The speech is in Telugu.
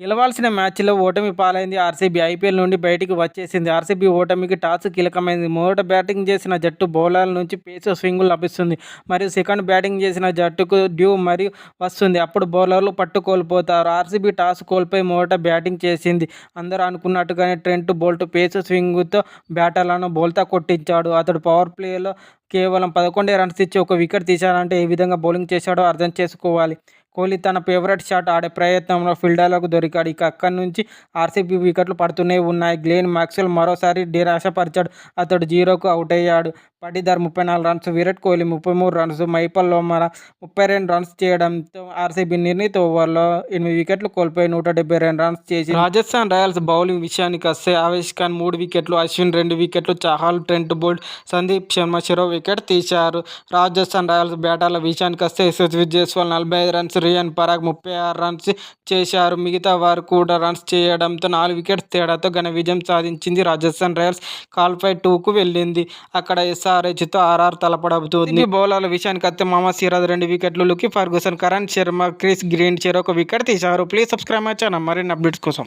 గెలవాల్సిన మ్యాచ్లో ఓటమి పాలైంది ఆర్సీబీ. ఐపీఎల్ నుండి బయటికి వచ్చేసింది ఆర్సీబీ ఓటమికి టాస్ కీలకమైంది. మొదట బ్యాటింగ్ చేసిన జట్టు బౌలర్ల నుంచి పేస్ స్వింగ్ లభిస్తుంది. మరియు సెకండ్ బ్యాటింగ్ చేసిన జట్టుకు డ్యూ మరియు వస్తుంది. అప్పుడు బౌలర్లు పట్టు కోల్పోతారు ఆర్సీబీ టాస్ కోల్పోయి మొదట బ్యాటింగ్ చేసింది. అందరూ అనుకున్నట్టుగానే ట్రెంట్ బోల్ట్ పేస్ స్వింగ్తో బ్యాటర్లను బోల్తా కొట్టించాడు. అతడు పవర్ ప్లేలో కేవలం పదకొండే రన్స్ ఇచ్చి ఒక వికెట్ తీశాడంటే ఏ విధంగా బౌలింగ్ చేశాడో అర్థం చేసుకోవాలి. కోహ్లీ తన ఫేవరెట్ షాట్ ఆడే ప్రయత్నంలో ఫీల్డర్లకు దొరికాడు. ఇక అక్కడి నుంచి ఆర్సీబీ వికెట్లు పడుతూనే ఉన్నాయి. గ్లేన్ మ్యాక్స్వెల్ మరోసారి నిరాశపరిచాడు. అతడు జీరోకు అవుట్ అయ్యాడు పటిదార్ ముప్పై నాలుగు రన్స్ విరాట్ కోహ్లీ ముప్పై మూడు రన్స్ మైపల్ లోమర ముప్పై రెండు రన్స్ చేయడంతో ఆర్సీబీ నిర్ణీత ఓవర్లో ఎనిమిది వికెట్లు కోల్పోయి నూట డెబ్బై రెండు రన్స్ చేసి రాజస్థాన్ రాయల్స్ బౌలింగ్ విషయానికి వస్తే ఆవేష్ ఖాన్ మూడు వికెట్లు అశ్విన్ రెండు వికెట్లు చహాల్ ట్రెంట్ బోల్ట్ సందీప్ శర్మ చెరో వికెట్ తీశారు. రాజస్థాన్ రాయల్స్ బ్యాటర్ల విషయానికి వస్తే యశస్వి జైస్వాల్ నలభై ఐదు రన్స్ రియాన్ పరాగ్ ముప్పై ఆరు రన్స్ చేశారు. మిగతా వారు కూడా రన్స్ చేయడంతో నాలుగు వికెట్స్ తేడాతో ఘన విజయం సాధించింది రాజస్థాన్ రాయల్స్. కాల్ఫై టూకు వెళ్ళింది. అక్కడ ఎస్ఆర్హెచ్తో ఆర్ఆర్ తలపడబుతుంది. బౌలర్ల విషయానికి అత్తే మహమ్మద్ సిరాజ్ రెండు వికెట్లు Lockie Ferguson Karan Sharma Chris Green చెరొక వికెట్ తీశారు. Please subscribe my channel. మరిన్ని అప్డేట్స్ కోసం